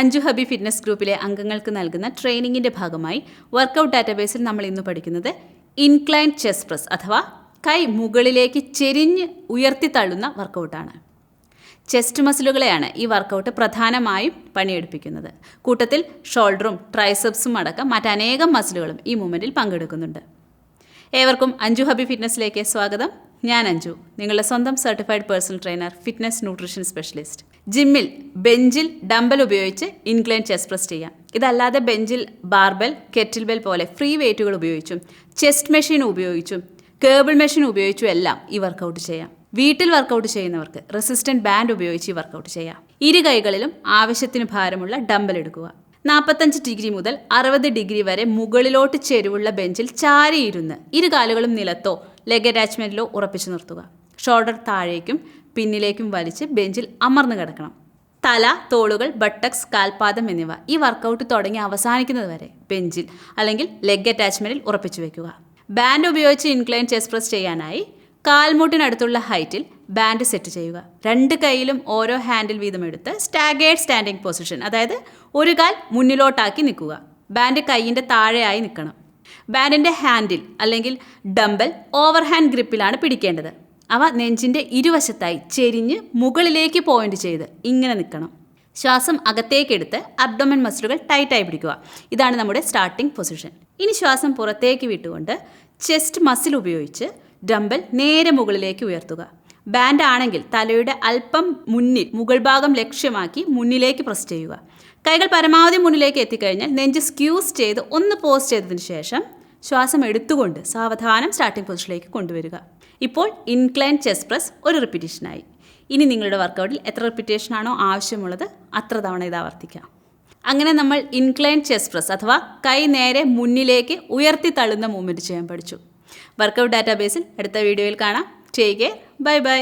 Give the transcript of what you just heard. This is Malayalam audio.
അഞ്ജു ഹബി ഫിറ്റ്നസ് ഗ്രൂപ്പിലെ അംഗങ്ങൾക്ക് നൽകുന്ന ട്രെയിനിങ്ങിന്റെ ഭാഗമായി വർക്കൗട്ട് ഡാറ്റാബേസിൽ നമ്മൾ ഇന്ന് പഠിക്കുന്നത് ഇൻക്ലൈൻ ചെസ് പ്രസ് അഥവാ കൈ മുകളിലേക്ക് ചെരിഞ്ഞ് ഉയർത്തി തള്ളുന്ന വർക്കൗട്ടാണ്. ചെസ്റ്റ് മസിലുകളെയാണ് ഈ വർക്കൗട്ട് പ്രധാനമായും പണിയെടുപ്പിക്കുന്നത്. കൂട്ടത്തിൽ ഷോൾഡറും ട്രൈസെപ്സും അടക്കം മറ്റനേകം മസിലുകളും ഈ മൂവ്മെന്റിൽ പങ്കെടുക്കുന്നുണ്ട്. ഏവർക്കും അഞ്ജു ഹബി ഫിറ്റ്നസ്സിലേക്ക് സ്വാഗതം. ഞാൻ അഞ്ജു നിങ്ങളുടെ സ്വന്തം certified personal trainer fitness nutrition specialist. ജിമ്മിൽ ബെഞ്ചിൽ ഡംബൽ ഉപയോഗിച്ച് ഇൻക്ലൈൻ ചെസ് പ്രസ് ചെയ്യാം. ഇതല്ലാതെ ബെഞ്ചിൽ ബാർബൽ കെറ്റിൽ ബെൽ പോലെ ഫ്രീ വെയിറ്റുകൾ ഉപയോഗിച്ചും ചെസ്റ്റ് മെഷീൻ ഉപയോഗിച്ചും കേബിൾ മെഷീൻ ഉപയോഗിച്ചും എല്ലാം ഈ വർക്കൗട്ട് ചെയ്യാം. വീട്ടിൽ വർക്കൗട്ട് ചെയ്യുന്നവർക്ക് റെസിസ്റ്റന്റ് ബാൻഡ് ഉപയോഗിച്ച് ഈ വർക്കൗട്ട് ചെയ്യാം. ഇരു കൈകളിലും ആവശ്യത്തിന് ഭാരമുള്ള ഡംബൽ എടുക്കുക. നാൽപ്പത്തഞ്ച് ഡിഗ്രി മുതൽ അറുപത് ഡിഗ്രി വരെ മുകളിലോട്ട് ചെരുവുള്ള ബെഞ്ചിൽ ചാരിയിരുന്ന് ഇരു കാലുകളും നിലത്തോ ലെഗ് അറ്റാച്ച്മെന്റിലോ ഉറപ്പിച്ചു നിർത്തുക. ഷോൾഡർ താഴേക്കും പിന്നിലേക്കും വലിച്ച് ബെഞ്ചിൽ അമർന്നു കിടക്കണം. തല തോളുകൾ ബട്ടക്സ് കാൽപാദം എന്നിവ ഈ വർക്കൗട്ട് തുടങ്ങി അവസാനിക്കുന്നത് വരെ ബെഞ്ചിൽ അല്ലെങ്കിൽ ലെഗ് അറ്റാച്ച്മെന്റിൽ ഉറപ്പിച്ചു വെക്കുക. ബാൻഡ് ഉപയോഗിച്ച് ഇൻക്ലൈൻ ചെസ് പ്രസ് ചെയ്യാനായി കാൽമുട്ടിനടുത്തുള്ള ഹൈറ്റിൽ ബാൻഡ് സെറ്റ് ചെയ്യുക. രണ്ട് കൈയിലും ഓരോ ഹാൻഡിൽ വീതം എടുത്ത് സ്റ്റാഗേർഡ് സ്റ്റാൻഡിംഗ് പൊസിഷൻ അതായത് ഒരു കാൽ മുന്നിലോട്ടാക്കി നിൽക്കുക. ബാൻഡ് കൈയിന്റെ താഴെയായി നിൽക്കണം. ബാൻഡിന്റെ ഹാൻഡിൽ അല്ലെങ്കിൽ ഡംബൽ ഓവർ ഹാൻഡ് ഗ്രിപ്പിലാണ് പിടിക്കേണ്ടത്. അവ നെഞ്ചിന്റെ ഇരുവശത്തായി ചെരിഞ്ഞ് മുകളിലേക്ക് പോയിന്റ് ചെയ്ത് ഇങ്ങനെ നിൽക്കണം. ശ്വാസം അകത്തേക്കെടുത്ത് അബ്ഡോമൻ മസിലുകൾ ടൈറ്റായി പിടിക്കുക. ഇതാണ് നമ്മുടെ സ്റ്റാർട്ടിംഗ് പൊസിഷൻ ഇനി ശ്വാസം പുറത്തേക്ക് വിട്ടുകൊണ്ട് ചെസ്റ്റ് മസിൽ ഉപയോഗിച്ച് ഡംബൽ നേരെ മുകളിലേക്ക് ഉയർത്തുക. ബാൻഡ് ആണെങ്കിൽ തലയുടെ അല്പം മുന്നിൽ മുകൾ ഭാഗം ലക്ഷ്യമാക്കി മുന്നിലേക്ക് പ്രസ് ചെയ്യുക. കൈകൾ പരമാവധി മുന്നിലേക്ക് എത്തിക്കഴിഞ്ഞാൽ നെഞ്ച് സ്ക്യൂസ് ചെയ്ത് ഒന്ന് പോസ് ചെയ്തതിന് ശേഷം ശ്വാസം എടുത്തുകൊണ്ട് സാവധാനം സ്റ്റാർട്ടിംഗ് പൊസിഷനിലേക്ക് കൊണ്ടുവരിക. ഇപ്പോൾ ഇൻക്ലൈൻ ചെസ്റ്റ് പ്രസ് ഒരു റിപ്പീറ്റേഷനായി ഇനി നിങ്ങളുടെ വർക്കൗട്ടിൽ എത്ര റിപ്പീറ്റേഷനാണോ ആവശ്യമുള്ളത് അത്ര തവണ ഇത് ആവർത്തിക്കാം. അങ്ങനെ നമ്മൾ ഇൻക്ലൈൻ ചെസ്റ്റ് പ്രസ് അഥവാ കൈ നേരെ മുന്നിലേക്ക് ഉയർത്തി തള്ളുന്ന മൂവ്മെന്റ് ചെയ്യാൻ പഠിച്ചു. വർക്കൗട്ട് ഡാറ്റാബേസിൽ അടുത്ത വീഡിയോയിൽ കാണാം. Take care bye bye